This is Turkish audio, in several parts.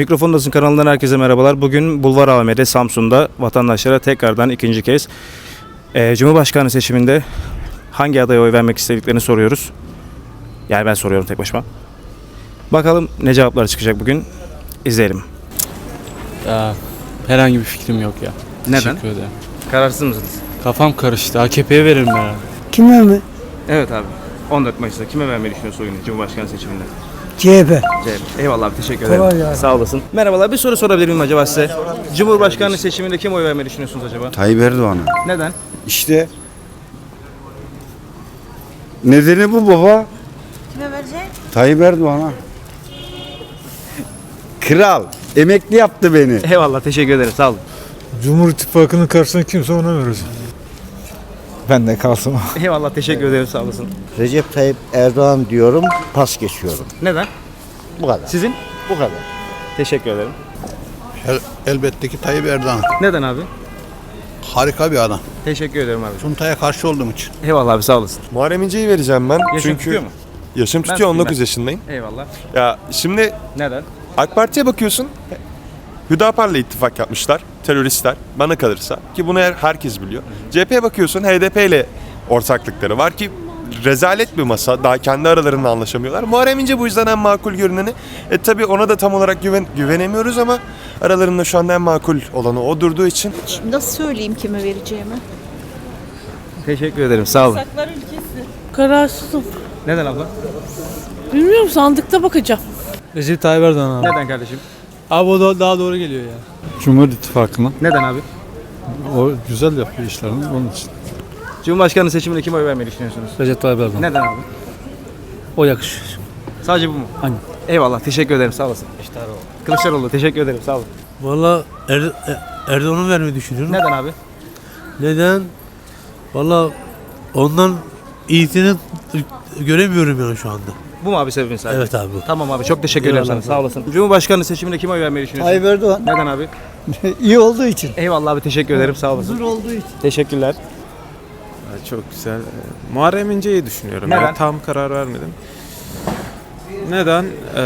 Mikrofondasın kanalından herkese merhabalar. Bugün Bulvar AVM'de Samsun'da vatandaşlara tekrardan ikinci kez eee, Cumhurbaşkanı seçiminde hangi adaya oy vermek istediklerini soruyoruz. Yani ben soruyorum tek başıma. Bakalım ne cevaplar çıkacak bugün. İzleyelim. Ya, herhangi bir fikrim yok ya. Neden? Teşekkür ederim. Kararsız mısınız? Kafam karıştı. AKP'ye veririm ben. Kime mi? Evet abi. 14 Mayıs'ta kime vermeyi düşünüyorsun oyunu Cumhurbaşkanı seçiminde? CHP. CHP. Eyvallah abi teşekkür Kolay ederim. gelsin. Sağ olasın. Merhabalar bir soru sorabilir miyim acaba size? Cumhurbaşkanı seçiminde kim oy vermeyi düşünüyorsunuz acaba? Tayyip Erdoğan'a. Neden? İşte nedeni bu baba. Kime verecek? Tayyip Erdoğan'a. Kral. Emekli yaptı beni. Eyvallah teşekkür ederim sağ olun. Cumhur İttifakı'nın karşısına kimse ona verir. Ben de kalsın. Eyvallah teşekkür ederim sağ olasın. Recep Tayyip Erdoğan diyorum, pas geçiyorum. Neden? Bu kadar. Sizin? Bu kadar. Teşekkür ederim. El- elbette ki Tayyip Erdoğan. Neden abi? Harika bir adam. Teşekkür ederim abi. Tuntay'a karşı olduğum için. Eyvallah abi sağ olasın. Muharrem İnce'yi vereceğim ben. Yaşın Çünkü tutuyor mu? yaşım tutuyor tutayım 19 ben. yaşındayım. Eyvallah. Ya şimdi Neden? AK Parti'ye bakıyorsun. Hüdapar'la ittifak yapmışlar. Teröristler bana kalırsa ki bunu her, herkes biliyor. CHP'ye bakıyorsun HDP ile ortaklıkları var ki rezalet bir masa. Daha kendi aralarında anlaşamıyorlar. Muharrem İnce bu yüzden en makul görüneni. E tabi ona da tam olarak güven, güvenemiyoruz ama aralarında şu anda en makul olanı o durduğu için Şimdi nasıl söyleyeyim kime vereceğimi? Teşekkür ederim sağ olun. Kararsızım. Neden abla? Bilmiyorum sandıkta bakacağım. Recep Tayyip Erdoğan abi. Neden kardeşim? Abi o da daha doğru geliyor ya. Cumhur İttifakı'na. Neden abi? O güzel yapıyor işlerini onun için. Cumhurbaşkanı seçiminde kim oy vermeyi düşünüyorsunuz? Recep Tayyip Erdoğan. Neden abi? O yakışıyor. Sadece bu mu? Aynen. Eyvallah teşekkür ederim sağ olasın. Kılıçdaroğlu teşekkür ederim sağ olun. Valla er, Erdoğan'ı vermeyi düşünüyorum. Neden abi? Neden? Valla ondan iyisini göremiyorum yani şu anda. Bu mu abi sebebin sadece? Evet abi bu. Tamam abi çok teşekkür ederim sana sağ olasın. Cumhurbaşkanı seçiminde kim oy vermeyi düşünüyorsun? Tayyip Erdoğan. Neden abi? İyi olduğu için. Eyvallah abi teşekkür ederim sağ olasın. Huzur olduğu için. Teşekkürler. Çok güzel. Ee, Muharrem İnce'yi düşünüyorum. Neden? Ya. Tam karar vermedim. Neden? Ee,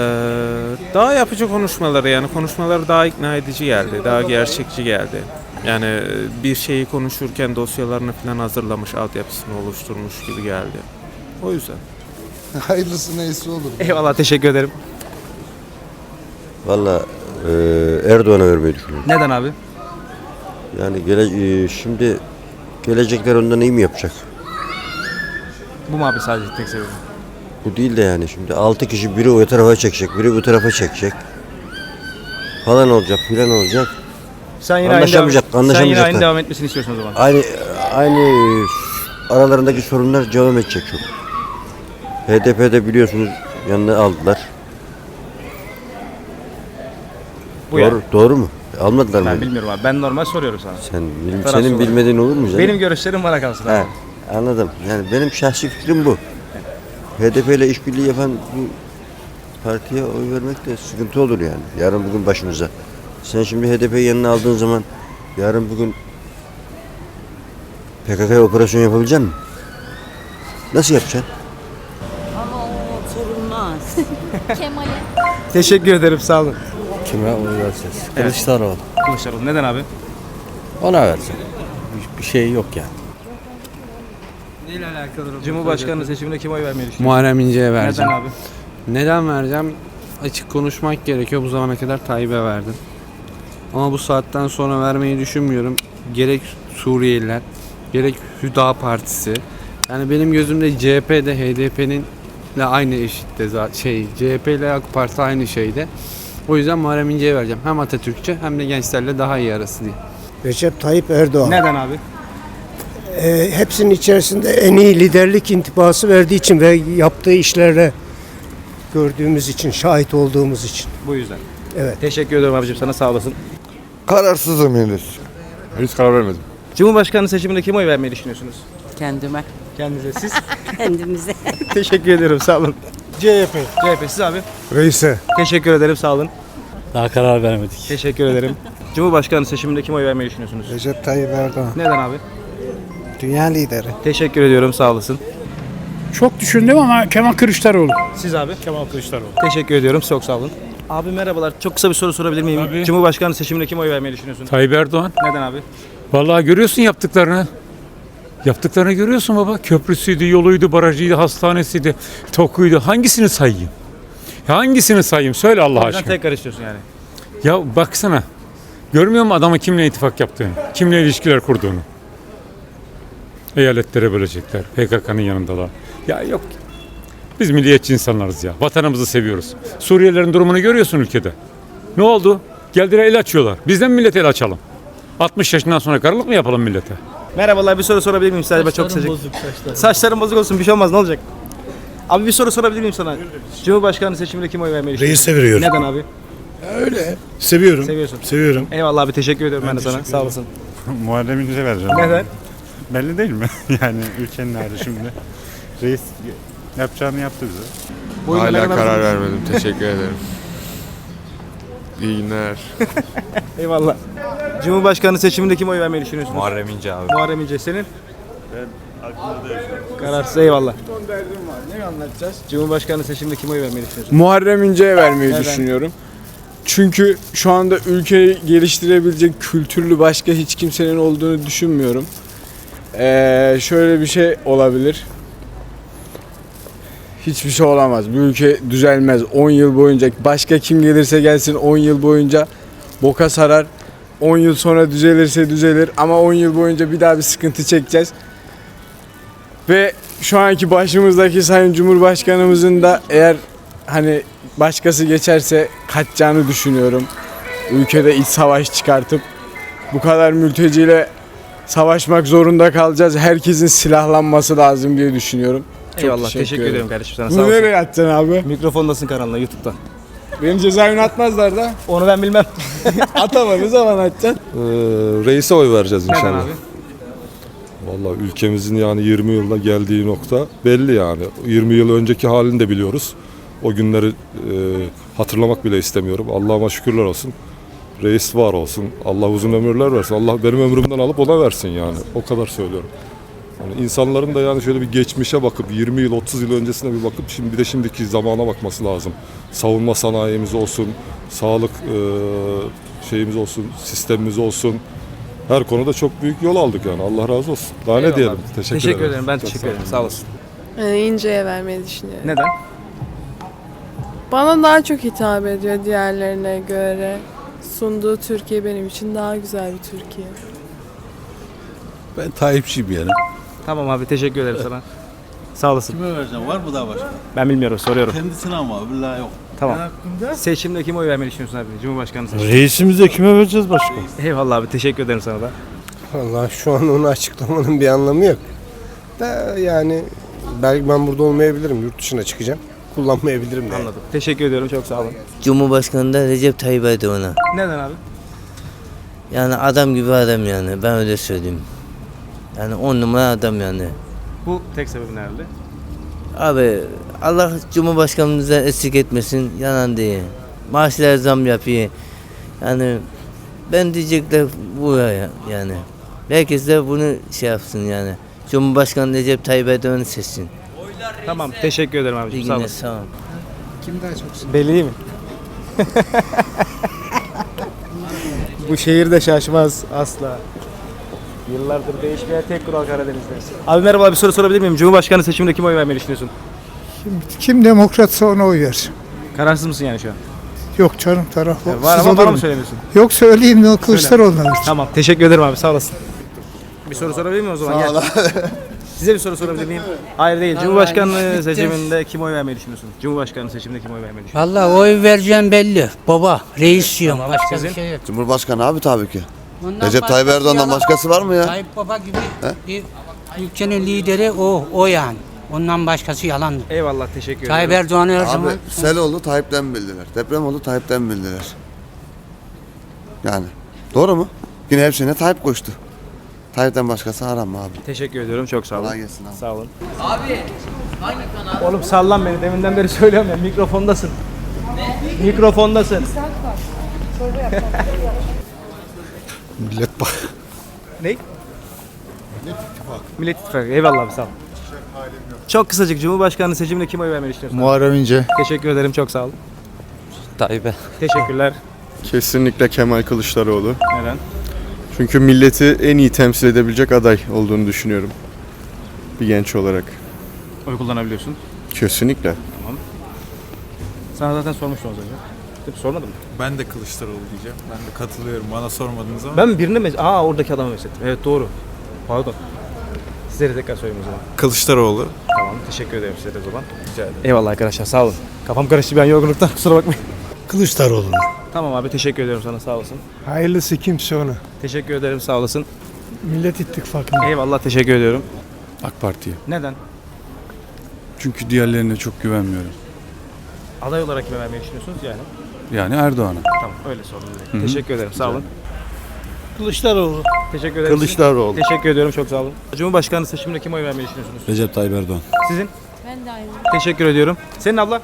daha yapıcı konuşmaları yani konuşmaları daha ikna edici geldi. Daha gerçekçi geldi. Yani e, bir şeyi konuşurken dosyalarını falan hazırlamış, altyapısını oluşturmuş gibi geldi. O yüzden. Hayırlısı neyse olur. Eyvallah teşekkür ederim. Valla e, Erdoğan'a vermeyi düşünüyorum. Neden abi? Yani gele, e, şimdi gelecekler ondan iyi mi yapacak? Bu mu abi sadece tek sebebi? Bu değil de yani şimdi 6 kişi biri o tarafa çekecek, biri bu tarafa çekecek. Falan olacak, filan olacak. Sen yine Anlaşamayacak, aynı devam, Sen yine aynı devam etmesini istiyorsun o zaman. Aynı aynı aralarındaki sorunlar devam edecek çok. HDP'de biliyorsunuz yanına aldılar. Bu doğru, yani. doğru mu? Almadılar Ben mı? bilmiyorum abi. Ben normal soruyorum sana. Sen, bil- Tarafsız senin olarak. bilmediğin olur mu canım? Benim görüşlerim bana kalsın He, abi. anladım. Yani benim şahsi fikrim bu. HDP ile işbirliği yapan bu partiye oy vermek de sıkıntı olur yani. Yarın bugün başımıza. Sen şimdi HDP'yi yanına aldığın zaman yarın bugün PKK'ya operasyon yapabilecek misin? Nasıl yapacaksın? Kemal'e. Teşekkür ederim sağ olun. Kime oy vereceğiz? Kılıçdaroğlu. Kılıçdaroğlu neden abi? Ona vereceğim. Bir, bir şey yok yani. Neyle alakalı? Cumhurbaşkanı seçiminde kim oy vermeyi düşünüyorsun? Muharrem İnce'ye Neden vereceğim. abi? Neden vereceğim? Açık konuşmak gerekiyor. Bu zamana kadar Tayyip'e verdim. Ama bu saatten sonra vermeyi düşünmüyorum. Gerek Suriyeliler, gerek Hüda Partisi. Yani benim gözümde CHP de HDP'nin ile aynı eşitte zaten şey CHP ile AK Parti aynı şeyde. O yüzden Muharrem İnce'ye vereceğim. Hem Atatürkçe hem de gençlerle daha iyi arası diye. Recep Tayyip Erdoğan. Neden abi? Ee, hepsinin içerisinde en iyi liderlik intibası verdiği için ve yaptığı işlerle gördüğümüz için, şahit olduğumuz için. Bu yüzden. Evet. Teşekkür ederim abicim sana sağ olasın. kararsızım henüz. Henüz karar vermedim. Cumhurbaşkanı seçiminde kim oy vermeyi düşünüyorsunuz? Kendime. Kendinize siz. Kendimize. Teşekkür ederim sağ olun. CHP. CHP siz abi. Reis'e. Teşekkür ederim sağ olun. Daha karar vermedik. Teşekkür ederim. Cumhurbaşkanı seçiminde kim oy vermeyi düşünüyorsunuz? Recep Tayyip Erdoğan. Neden abi? Dünya lideri. Teşekkür ediyorum sağ olasın. Çok düşündüm ama Kemal Kılıçdaroğlu. Siz abi? Kemal Kılıçdaroğlu. Teşekkür ediyorum çok sağ olun. Abi merhabalar. Çok kısa bir soru sorabilir miyim? Tabii. Cumhurbaşkanı seçiminde kim oy vermeyi düşünüyorsun? Tayyip Erdoğan. Neden abi? Vallahi görüyorsun yaptıklarını. Yaptıklarını görüyorsun baba. Köprüsüydü, yoluydu, barajıydı, hastanesiydi, tokuydu. Hangisini sayayım? Hangisini sayayım? Söyle Allah aşkına. tekrar istiyorsun yani. Ya baksana. Görmüyor musun adamın kimle ittifak yaptığını? Kimle ilişkiler kurduğunu? Eyaletlere bölecekler. PKK'nın yanındalar. Ya yok. Biz milliyetçi insanlarız ya. Vatanımızı seviyoruz. Suriyelilerin durumunu görüyorsun ülkede. Ne oldu? Geldiler el açıyorlar. Bizden mi millete el açalım? 60 yaşından sonra karılık mı yapalım millete? Merhabalar bir soru sorabilir miyim sadece çok kısacık? Saçlarım bozuk olsun bir şey olmaz ne olacak? Abi bir soru sorabilir miyim sana? Cumhurbaşkanı seçiminde kim oy vermeyi düşünüyorsun? Reis'e veriyorum. Neden abi? Öyle. Seviyorum. Seviyorsun. Seviyorum. Eyvallah abi teşekkür ediyorum ben, de sana. Sağ olasın. Muharrem İnce vereceğim. Neden? Belli değil mi? yani ülkenin hali şimdi. Reis yapacağını yaptı bize. Bu oyunda ne kadar- vermedim. Teşekkür ederim. İyi günler. Eyvallah. Cumhurbaşkanı seçiminde kim oy vermeyi düşünüyorsunuz? Muharrem İnce abi. Muharrem İnce senin? Kararsız eyvallah. Ne anlatacağız? Cumhurbaşkanı seçiminde kim oy vermeyi düşünüyorsun? Muharrem İnce'ye vermeyi Neden? düşünüyorum. Çünkü şu anda ülkeyi geliştirebilecek kültürlü başka hiç kimsenin olduğunu düşünmüyorum. Ee, şöyle bir şey olabilir. Hiçbir şey olamaz. Bu ülke düzelmez. 10 yıl boyunca başka kim gelirse gelsin 10 yıl boyunca boka sarar. 10 yıl sonra düzelirse düzelir ama 10 yıl boyunca bir daha bir sıkıntı çekeceğiz. Ve şu anki başımızdaki Sayın Cumhurbaşkanımızın da eğer hani başkası geçerse kaçacağını düşünüyorum. Ülkede iç savaş çıkartıp bu kadar mülteciyle savaşmak zorunda kalacağız. Herkesin silahlanması lazım diye düşünüyorum. Çok eyvallah teşekkür teşekkür, ederim. ediyorum kardeşim sana sağ Bunu nereye atacaksın abi? Mikrofondasın kanalına YouTube'da. Benim cezaevine atmazlar da. Onu ben bilmem. Atama ne zaman atacaksın? reis'e oy vereceğiz Neden abi? Vallahi ülkemizin yani 20 yılda geldiği nokta belli yani. 20 yıl önceki halini de biliyoruz. O günleri e, hatırlamak bile istemiyorum. Allah'ıma şükürler olsun. Reis var olsun. Allah uzun ömürler versin. Allah benim ömrümden alıp ona versin yani. O kadar söylüyorum. Yani insanların da yani şöyle bir geçmişe bakıp 20 yıl 30 yıl öncesine bir bakıp şimdi bir de şimdiki zamana bakması lazım. Savunma sanayimiz olsun, sağlık e, şeyimiz olsun, sistemimiz olsun. Her konuda çok büyük yol aldık yani. Allah razı olsun. Daha Eyvallah ne diyelim? Teşekkür, Teşekkür ederim. Ben Çok teşekkür sağ olun. ederim. Sağ olasın. İnce'ye vermeyi düşünüyorum. Neden? Bana daha çok hitap ediyor diğerlerine göre. Sunduğu Türkiye benim için daha güzel bir Türkiye. Ben Tayyipçiyim yani. Tamam abi teşekkür ederim sana. Sağ olasın. Kime vereceğim? Var mı daha başka? Ben bilmiyorum soruyorum. Kendisine ama billahi yok. Tamam. Seçimde kim oy vermeyi düşünüyorsun abi? Cumhurbaşkanı seçimi. Reisimize kime vereceğiz başka? Eyvallah abi teşekkür ederim sana da. Vallahi şu an onu açıklamanın bir anlamı yok. Da yani belki ben burada olmayabilirim. Yurt dışına çıkacağım. Kullanmayabilirim de. Anladım. Teşekkür ediyorum çok sağ olun. Cumhurbaşkanı da Recep Tayyip Erdoğan'a. Neden abi? Yani adam gibi adam yani ben öyle söyleyeyim. Yani on numara adam yani. Bu tek sebebin herhalde. Abi Allah Cumhurbaşkanımızdan eksik etmesin yalan değil. Maaşlara zam yapıyor. Yani ben diyecekler bu ya yani. Herkes de bunu şey yapsın yani. Cumhurbaşkanı Recep Tayyip Erdoğan'ı seçsin. Tamam teşekkür ederim İyi abiciğim sağ günler olasın. sağ ol. Belli değil mi? Bu şehirde şaşmaz asla. Yıllardır değişmeyen tek kural Karadeniz'de. Abi merhaba bir soru sorabilir miyim? Cumhurbaşkanı seçiminde kim oy vermeyi düşünüyorsun? Kim demokratsa ona oy ver. Kararsız mısın yani şu an? Yok canım taraf Ya var ama bana mı söylemiyorsun? Yok söyleyeyim ne Kılıçdaroğlu'na. Tamam teşekkür ederim abi sağ olasın. Bir soru sorabilir miyim o zaman? Gel. Size bir soru sorabilir miyim? Hayır değil. Cumhurbaşkanlığı seçiminde kim oy vermeyi düşünüyorsun? Cumhurbaşkanı seçiminde kim oy vermeyi düşünüyorsun? Vallahi oy vereceğim belli. Baba, reis diyorum. Tamam, Başka sizin? bir şey yok. Cumhurbaşkanı abi tabii ki. Ondan Recep Tayyip başkası Erdoğan'dan yalan. başkası var mı ya? Tayyip Baba gibi bir ülkenin lideri o, o yani. Ondan başkası yalandır. Eyvallah teşekkür Tayyip ederim. Erdoğan'ı her Abi zaman... sel oldu Tayyip'ten bildiler. Deprem oldu Tayyip'ten bildiler. Yani doğru mu? Yine hepsine Tayyip koştu. Tayyip'ten başkası aram abi. Teşekkür ediyorum çok sağ olun. Kolay gelsin abi. Sağ olun. Abi hangi kanal? Oğlum sallan beni deminden beri söylüyorum ya mikrofondasın. Ne? Mikrofondasın. Millet bak. Ne? Millet İttifakı. Eyvallah abi sağ ol. Çok kısacık Cumhurbaşkanlığı seçiminde kim oy vermeyi düşünüyorsun? Muharrem İnce. Teşekkür ederim çok sağ ol. Tayyip'e. Teşekkürler. Kesinlikle Kemal Kılıçdaroğlu. Neden? Çünkü milleti en iyi temsil edebilecek aday olduğunu düşünüyorum. Bir genç olarak. Oy kullanabiliyorsun. Kesinlikle. Sana zaten sormuştum az önce. Mi? Sormadım mı? Ben de Kılıçdaroğlu diyeceğim. Ben de katılıyorum. Bana sormadınız ama. Ben birine mi? Aa oradaki adamı meslettim. Evet doğru. Pardon. Size de tekrar söyleyeyim o zaman. Kılıçdaroğlu. Tamam teşekkür ederim size de o zaman. Rica ederim. Eyvallah arkadaşlar sağ olun. Kafam karıştı bir an yorgunluktan kusura bakmayın. Kılıçdaroğlu. Tamam abi teşekkür ediyorum sana sağ olasın. Hayırlısı kimse ona. Teşekkür ederim sağ olasın. Millet İttifakı'na. Eyvallah teşekkür ediyorum. AK Parti'ye. Neden? Çünkü diğerlerine çok güvenmiyorum. Aday olarak kime vermeyi düşünüyorsunuz yani? Yani Erdoğan'a. Tamam öyle sordum direkt. Teşekkür ederim sağ olun. Kılıçdaroğlu. Teşekkür ederim. Kılıçdaroğlu. Teşekkür ediyorum çok sağ olun. Cumhurbaşkanlığı seçiminde kime oy vermeyi düşünüyorsunuz? Recep Tayyip Erdoğan. Sizin? Ben de aynı. Teşekkür ediyorum. Senin abla?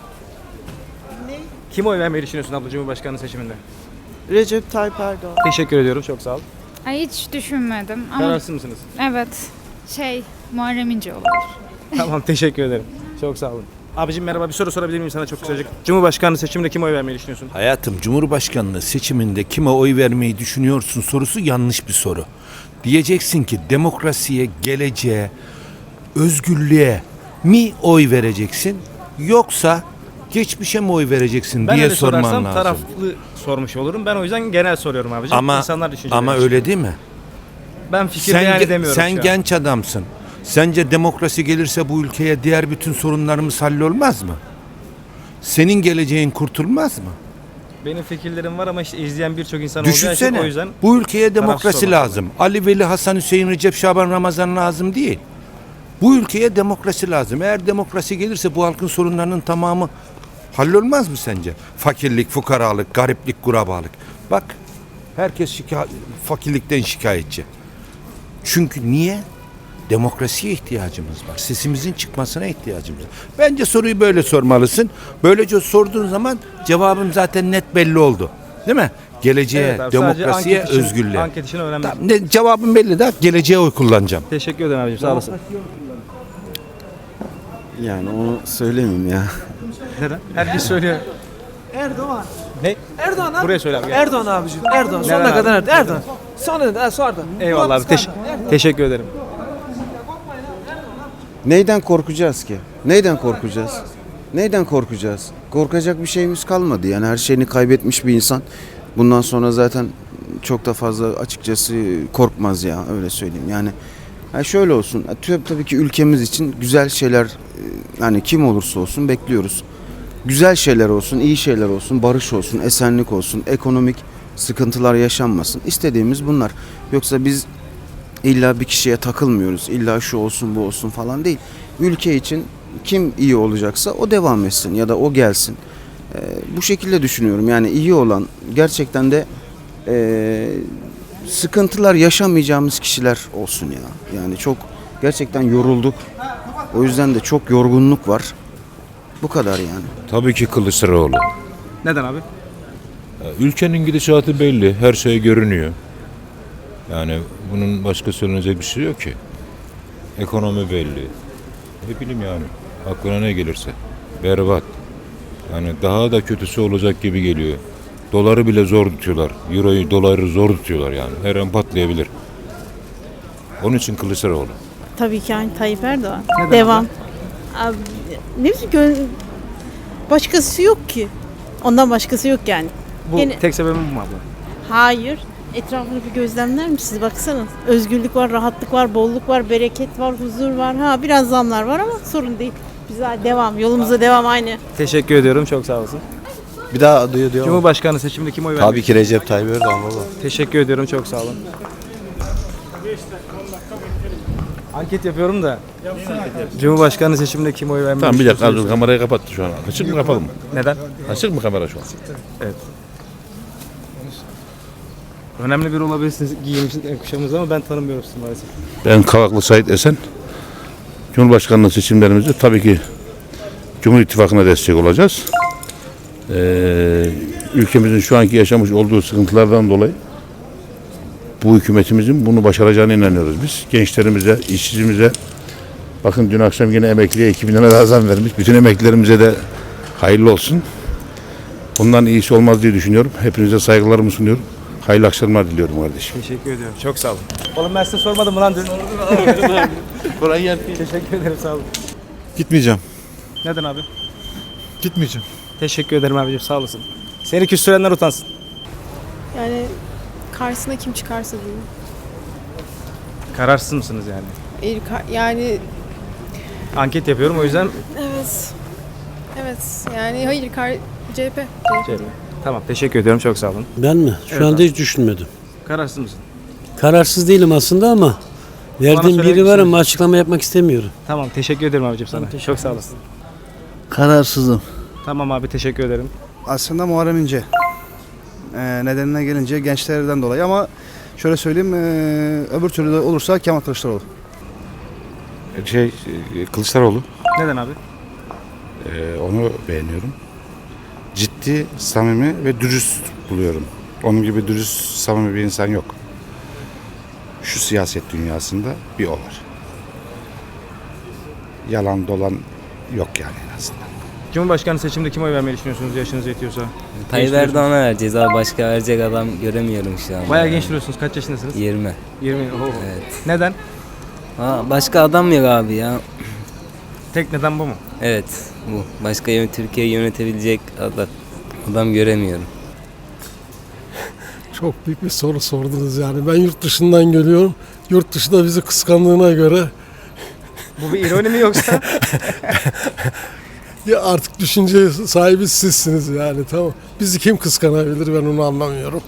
Ne? Kime oy vermeyi düşünüyorsun abla Cumhurbaşkanlığı seçiminde? Recep Tayyip Erdoğan. Teşekkür ediyorum çok sağ ol. Ay hiç düşünmedim ama Kararsız mısınız? evet şey Muharrem İnce olur. tamam teşekkür ederim. Çok sağ olun. Abicim merhaba bir soru sorabilir miyim sana çok kısacık? Cumhurbaşkanlığı seçiminde kime oy vermeyi düşünüyorsun? Hayatım Cumhurbaşkanlığı seçiminde kime oy vermeyi düşünüyorsun sorusu yanlış bir soru. Diyeceksin ki demokrasiye, geleceğe, özgürlüğe mi oy vereceksin yoksa geçmişe mi oy vereceksin Ben diye öyle sorman sorarsam lazım. taraflı sormuş olurum. Ben o yüzden genel soruyorum abicim. Ama İnsanlar ama öyle değil mi? Ben fikir beyan ge- edemiyorum sen şu an. genç adamsın. Sence demokrasi gelirse bu ülkeye diğer bütün sorunlarımız hallolmaz mı? Senin geleceğin kurtulmaz mı? Benim fikirlerim var ama işte izleyen birçok insan olacağı için Düşünsene. o yüzden Bu ülkeye demokrasi lazım. Ali Veli, Hasan Hüseyin, Recep Şaban, Ramazan lazım değil. Bu ülkeye demokrasi lazım. Eğer demokrasi gelirse bu halkın sorunlarının tamamı hallolmaz mı sence? Fakirlik, fukaralık, gariplik, kurabalık. Bak herkes şika- fakirlikten şikayetçi. Çünkü niye? Demokrasiye ihtiyacımız var. Sesimizin çıkmasına ihtiyacımız var. Bence soruyu böyle sormalısın. Böylece sorduğun zaman cevabım zaten net belli oldu. Değil mi? Geleceğe, Evet abi, demokrasiye, anket için- özgürlüğe. Anket için önemli. Tamam, ne, cevabım belli de geleceğe oy kullanacağım. Teşekkür ederim abicim sağ olasın. Yani onu söylemeyeyim ya. Neden? Herkes söylüyor. Erdoğan. Ne? Erdoğan abi. Buraya söyle abi. gel. Erdoğan abicim. Erdoğan. Abi? kadar Erdoğan. Erdoğan. Sonra da sonra da. Eyvallah abi. Teş- teşekkür ederim. Neyden korkacağız ki? Neyden korkacağız? Neyden korkacağız? Korkacak bir şeyimiz kalmadı. Yani her şeyini kaybetmiş bir insan. Bundan sonra zaten çok da fazla açıkçası korkmaz ya öyle söyleyeyim. Yani ha şöyle olsun. Tabii ki ülkemiz için güzel şeyler e, yani kim olursa olsun bekliyoruz. Güzel şeyler olsun, iyi şeyler olsun, barış olsun, esenlik olsun, ekonomik sıkıntılar yaşanmasın. İstediğimiz bunlar. Yoksa biz illa bir kişiye takılmıyoruz. İlla şu olsun bu olsun falan değil. Ülke için kim iyi olacaksa o devam etsin ya da o gelsin. Ee, bu şekilde düşünüyorum. Yani iyi olan gerçekten de ee, sıkıntılar yaşamayacağımız kişiler olsun ya. Yani çok gerçekten yorulduk. O yüzden de çok yorgunluk var. Bu kadar yani. Tabii ki Kılıçdaroğlu. Neden abi? Ülkenin gidişatı belli. Her şey görünüyor. Yani bunun başka söylenecek bir şey yok ki. Ekonomi belli. Ne bileyim yani. Aklına ne gelirse. Berbat. Yani daha da kötüsü olacak gibi geliyor. Doları bile zor tutuyorlar. Euroyu, doları zor tutuyorlar yani. Her an patlayabilir. Onun için Kılıçdaroğlu. Tabii ki yani Tayyip Erdoğan. Neden Devam. Abi, ne bileyim gön- başkası yok ki. Ondan başkası yok yani. Bu Gene- tek sebebim bu mu abla? Hayır. Etrafını bir gözlemler misiniz? Baksana. Özgürlük var, rahatlık var, bolluk var, bereket var, huzur var. Ha biraz zamlar var ama sorun değil. Biz daha devam. Yolumuza devam aynı. Teşekkür ediyorum çok sağ olasın. Bir daha duyuyor diyor. Cumhurbaşkanlığı seçiminde kime oy vermeyi ki Recep Tayyip Erdoğan baba. Teşekkür ediyorum çok sağ olun. Anket yapıyorum da. Cumhurbaşkanlığı seçiminde kime oy vermeyi Tamam bir dakika kamerayı kapattı şu an. Açık mı kapalı mı? Neden? Açık mı kamera şu an? Önemli biri olabilirsiniz giyiminiz, kuşamınız ama ben tanımıyorum sizi maalesef. Ben Kavaklı Sait Esen. Cumhurbaşkanlığı seçimlerimizde tabii ki Cumhur İttifakı'na destek olacağız. Ee, ülkemizin şu anki yaşamış olduğu sıkıntılardan dolayı bu hükümetimizin bunu başaracağına inanıyoruz biz. Gençlerimize, işsizimize bakın dün akşam yine emekliye 2000 lira daha vermiş. Bütün emeklilerimize de hayırlı olsun. Bundan iyisi olmaz diye düşünüyorum. Hepinize saygılarımı sunuyorum. Hayırlı akşamlar diliyorum kardeşim. Teşekkür ediyorum. Çok sağ olun. Oğlum ben size sormadım mı lan dün? Kolay gelsin. Teşekkür ederim sağ olun. Gitmeyeceğim. Neden abi? Gitmeyeceğim. Teşekkür ederim abicim sağ olasın. Seni küstürenler utansın. Yani karşısına kim çıkarsa diyeyim. Kararsız mısınız yani? İyi, ka- Yani Anket yapıyorum o yüzden evet. Evet yani hayır kar CHP. CHP. Tamam teşekkür ediyorum çok sağ olun. Ben mi? Şu Evet anda abi. hiç düşünmedim. Kararsız mısın? Kararsız değilim aslında ama verdiğim söylemek biri var ama açıklama yapmak istemiyorum. Tamam teşekkür ederim abicim sana. Çok sağ olasın. Kararsızım. Tamam abi teşekkür ederim. Aslında Muharrem İnce. Ee, nedenine gelince gençlerden dolayı ama şöyle söyleyeyim ee, öbür türlü de olursa Kemal Kılıçdaroğlu. Şey, Kılıçdaroğlu. Neden abi? Ee, onu beğeniyorum. Ciddi, samimi ve dürüst buluyorum. Onun gibi dürüst, samimi bir insan yok. Şu siyaset dünyasında bir o var. Yalan dolan yok yani en azından. Cumhurbaşkanı seçiminde kime oy vermeyi düşünüyorsunuz yaşınız yetiyorsa? Tayyip Erdoğan'a vereceğiz abi. Başka verecek adam göremiyorum şu an. Bayağı genç duruyorsunuz. Kaç yaşındasınız? 20. 20. Oo. Evet. Neden? Ha, başka adam yok abi ya. Tek neden bu mu? Evet bu. Başka yön- Türkiye'yi yönetebilecek adam, adam göremiyorum. Çok büyük bir soru sordunuz yani. Ben yurt dışından geliyorum. Yurt dışı da bizi kıskandığına göre Bu bir ironi mi yoksa? ya artık düşünce sahibi sizsiniz yani tamam. Bizi kim kıskanabilir ben onu anlamıyorum.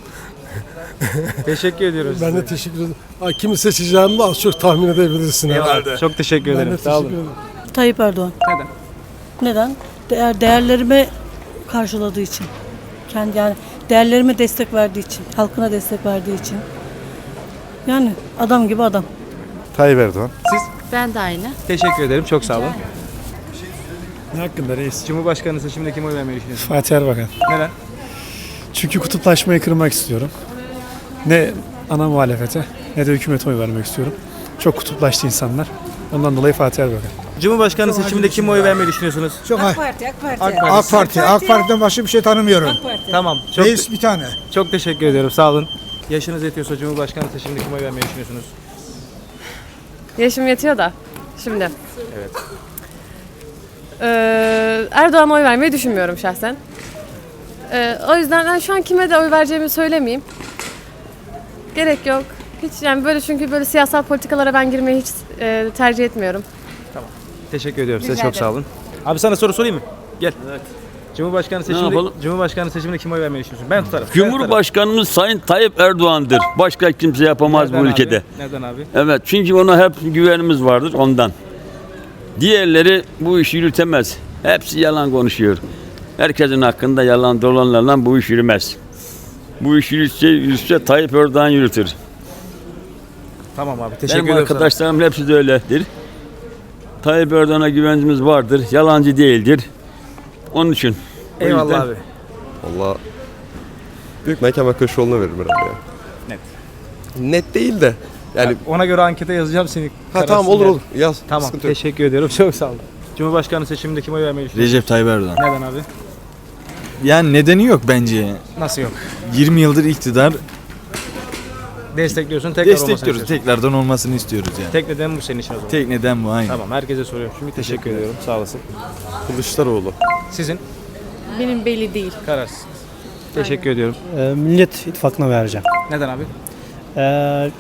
teşekkür ediyoruz. Ben size. de teşekkür ederim. Ha, kimi seçeceğimi de az çok tahmin edebilirsin herhalde. Çok teşekkür Ben de ederim. Sağ teşekkür olun. ederim. Tayyip Erdoğan. Neden? Neden? Değer, değerlerime karşıladığı için. Kendi yani değerlerime destek verdiği için, halkına destek verdiği için. Yani adam gibi adam. Tayyip Erdoğan. Ben de aynı. Teşekkür ederim. Çok sağ olun. Ne hakkında reis? Cumhurbaşkanı seçiminde kime oy vermeyi düşünüyorsunuz? Fatih Erbakan. Neden? Çünkü kutuplaşmayı kırmak istiyorum. Ne ana muhalefete ne de hükümete oy vermek istiyorum. Çok kutuplaştı insanlar. Ondan dolayı Fatih Erbakan. Cumhurbaşkanı seçiminde kime oy vermeyi düşünüyorsunuz? Çok AK Parti, AK Parti. AK Parti. AK Parti. AK Parti'den başka bir şey tanımıyorum. AK Parti. Tamam. Çok, bir tane. çok teşekkür ediyorum. Sağ olun. Yaşınız yetiyorsa Cumhurbaşkanı seçiminde kime oy vermeyi düşünüyorsunuz? Yaşım yetiyor da şimdi. Evet. Ee, Erdoğan'a oy vermeyi düşünmüyorum şahsen. Ee, o yüzden ben şu an kime de oy vereceğimi söylemeyeyim. Gerek yok. Hiç yani böyle çünkü böyle siyasal politikalara ben girmeyi hiç e, tercih etmiyorum. Teşekkür ediyorum size. Rica Çok sağ olun. Abi sana soru sorayım mı? Gel. Cumhurbaşkanı seçiminde yapalım? Cumhurbaşkanı seçiminde kime oy vermeyi düşünüyorsun? Ben tutarım. Ben Cumhurbaşkanımız Sayın Tayyip Erdoğan'dır. Başka kimse yapamaz tutarım. bu Neden ülkede. Abi? Neden abi? Evet çünkü ona hep güvenimiz vardır ondan. Diğerleri bu işi yürütemez. Hepsi yalan konuşuyor. Herkesin hakkında yalan dolanlarla bu iş yürümez. Bu iş yürütse, yürütse Tayyip Erdoğan yürütür. Tamam abi. Teşekkür Benim ederim. sana. arkadaşlarım hepsi de öyledir. Tayyip Erdoğan'a güvenimiz vardır. Yalancı değildir. Onun için. O Eyvallah yüzden- abi. Valla Büyük Kemal Kılıçdaroğlu'na veririm herhalde ya. Net. Net değil de. Yani Ona göre ankete yazacağım seni. ha tamam kararsın olur olur. Yaz. Tamam. Sıkıntı yok. Teşekkür ediyorum. Çok sağ olun. Cumhurbaşkanı seçiminde kime oy vermeyi düşünüyorsun? Recep Tayyip Erdoğan. Neden abi? Yani nedeni yok bence. Nasıl yok? 20 yıldır iktidar Destekliyorsun tekrar olmasını destekliyoruz. istiyorsun. Tekrardan olmasını istiyoruz yani. Tek neden bu senin için o zaman. Tek neden bu aynı. Tamam herkese soruyorum. Şimdi teşekkür ediyorum. Sağ olasın. Kılıçdaroğlu. Sizin Benim belli değil. kararsınız. Teşekkür ediyorum. Millet İttifakı'na vereceğim. Neden abi?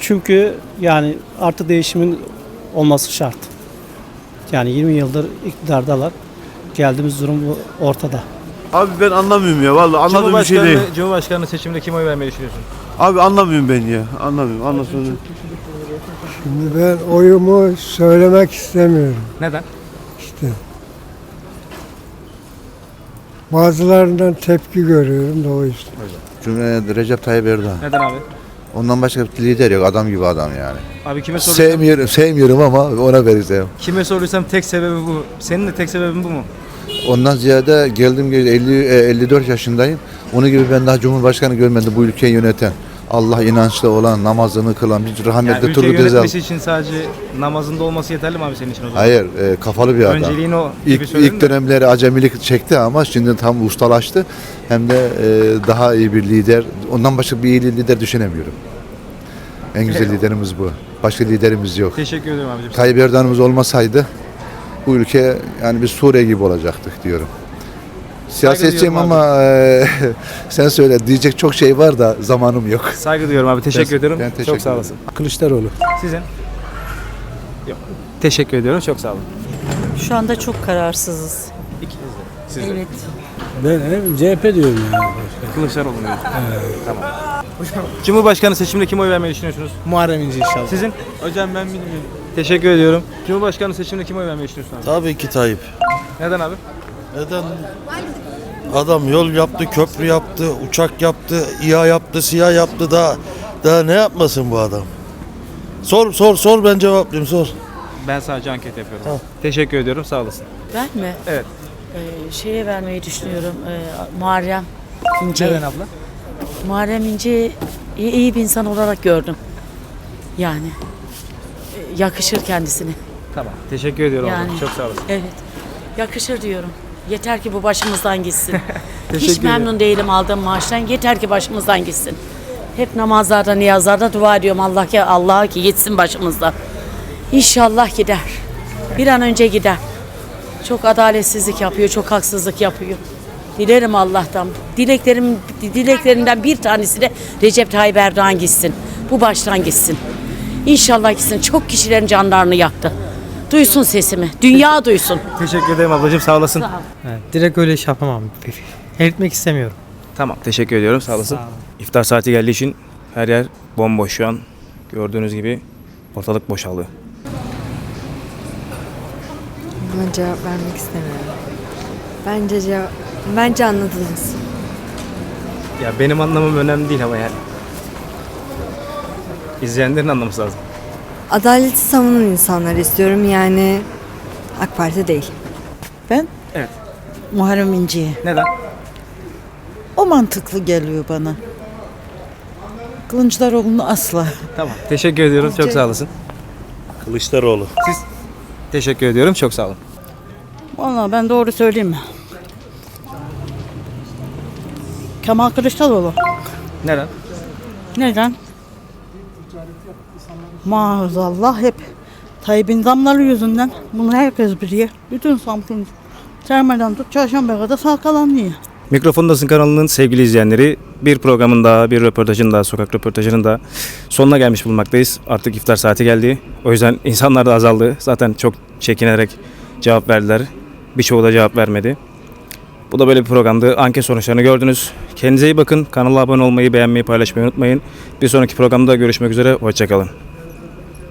çünkü yani artık değişimin olması şart. Yani 20 yıldır iktidardalar. Geldiğimiz durum bu ortada. Abi ben anlamıyorum ya vallahi Cumhurbaşkanı, Cumhurbaşkanı seçiminde kime oy vermeyi düşünüyorsun? Abi anlamıyorum ben ya. Anlamıyorum. Anlasın. Şimdi ben oyumu söylemek istemiyorum. Neden? İşte. Bazılarından tepki görüyorum da o yüzden. Cumhuriyet Recep Tayyip Erdoğan. Neden abi? Ondan başka bir lider yok. Adam gibi adam yani. Abi kime soruyorsam, Sevmiyorum, sevmiyorum ama ona vereceğim. kime soruyorsam tek sebebi bu. Senin de tek sebebin bu mu? Ondan ziyade geldim 50 e, 54 yaşındayım. Onu gibi ben daha Cumhurbaşkanı görmedim bu ülkeyi yöneten. Allah inançlı olan, namazını kılan, bir rahmetli Yani Özal. yönetmesi için sadece namazında olması yeterli mi abi senin için o zaman? Hayır, e, kafalı bir adam. Önceliğin o gibi İlk, ilk dönemleri acemilik çekti ama şimdi tam ustalaştı. Hem de e, daha iyi bir lider. Ondan başka bir iyi lider düşünemiyorum. En güzel liderimiz bu. Başka liderimiz yok. Teşekkür ederim abicim. Tayyip Erdoğan'ımız olmasaydı bu ülke yani bir Suriye gibi olacaktık diyorum. Siyasetçiyim duyuyorum ama e, sen söyle diyecek çok şey var da zamanım yok. Saygı duyuyorum abi. Teşekkür Ben- ederim. ben teşekkür çok sağ ederim. olasın. Kılıçdaroğlu. Sizin? Yok. Teşekkür ediyorum. Çok sağ olun. Şu anda çok kararsızız. Siz de. Evet. Ben CHP diyorum yani. Kılıçdaroğlu diyor. Tamam. Cumhurbaşkanı seçiminde kim oy vermeyi düşünüyorsunuz? Muharrem İnce inşallah. Sizin? Hocam ben bilmiyorum. Teşekkür ediyorum. Cumhurbaşkanı seçiminde kim oy vermeyi düşünüyorsun abi? Tabii ki Tayyip. Neden abi? Neden? Adam yol yaptı, köprü yaptı, uçak yaptı, İHA yaptı, SİHA yaptı daha daha ne yapmasın bu adam? Sor sor sor ben cevaplayayım sor. Ben sadece anket yapıyorum. Teşekkür ediyorum. Sağ olasın. Ben mi? Evet. Ee, şeye vermeyi düşünüyorum. Ee, Muharrem İnce. Neden abla? Muharrem İnce'yi iyi, iyi bir insan olarak gördüm. Yani. Ee, yakışır kendisine. Tamam. Teşekkür ediyorum Yani. abla. Çok sağ olasın. Evet. Yakışır diyorum. Yeter ki bu başımızdan gitsin. Teşekkür Hiç memnun değilim aldığım maaştan. Yeter ki başımızdan gitsin. Hep namazlarda, niyazlarda dua ediyorum Allah ki Allah'a ki gitsin başımızdan. İnşallah gider. Bir an önce gider. Çok adaletsizlik yapıyor, çok haksızlık yapıyor. Dilerim Allah'tan. Dileklerim dileklerinden bir tanesi de Recep Tayyip Erdoğan gitsin. Bu baştan gitsin. İnşallah gitsin. Çok kişilerin canlarını yaktı. Duysun sesimi. Dünya duysun. Teşekkür ederim ablacığım. Sağ olasın. Sağ ol. direkt öyle iş yapamam. Eritmek istemiyorum. Tamam. Teşekkür ediyorum. Sağ olasın. İftar saati geldiği için her yer bomboş şu an. Gördüğünüz gibi ortalık boşaldı. Buna cevap vermek istemiyorum. Bence cevap... Bence anladınız. Ya benim anlamam önemli değil ama yani. İzleyenlerin anlaması lazım. Adaleti savunan insanlar istiyorum yani AK Parti değil. Ben? Evet. Muharrem İnce'ye. Neden? O mantıklı geliyor bana. Kılıçdaroğlu'nu asla. Tamam. Teşekkür ediyorum. Çok sağ olasın. Kılıçdaroğlu. Siz? Teşekkür ediyorum. Çok sağ olun. Vallahi ben doğru söyleyeyim mi? Kemal Kılıçdaroğlu. Neden? Neden? Maazallah hep Tayyip'in zamları yüzünden bunu herkes biliyor. Bütün Samsun Termeden tut çarşambaya kadar salkalanıyor. Mikrofondasın kanalının sevgili izleyenleri bir programın daha bir röportajın daha sokak röportajının da sonuna gelmiş bulunmaktayız. Artık iftar saati geldi. O yüzden insanlar da azaldı. Zaten çok çekinerek cevap verdiler. Birçoğu da cevap vermedi. Bu da böyle bir programdı. Anket sonuçlarını gördünüz. Kendinize iyi bakın. Kanala abone olmayı, beğenmeyi, paylaşmayı unutmayın. Bir sonraki programda görüşmek üzere. Hoşçakalın.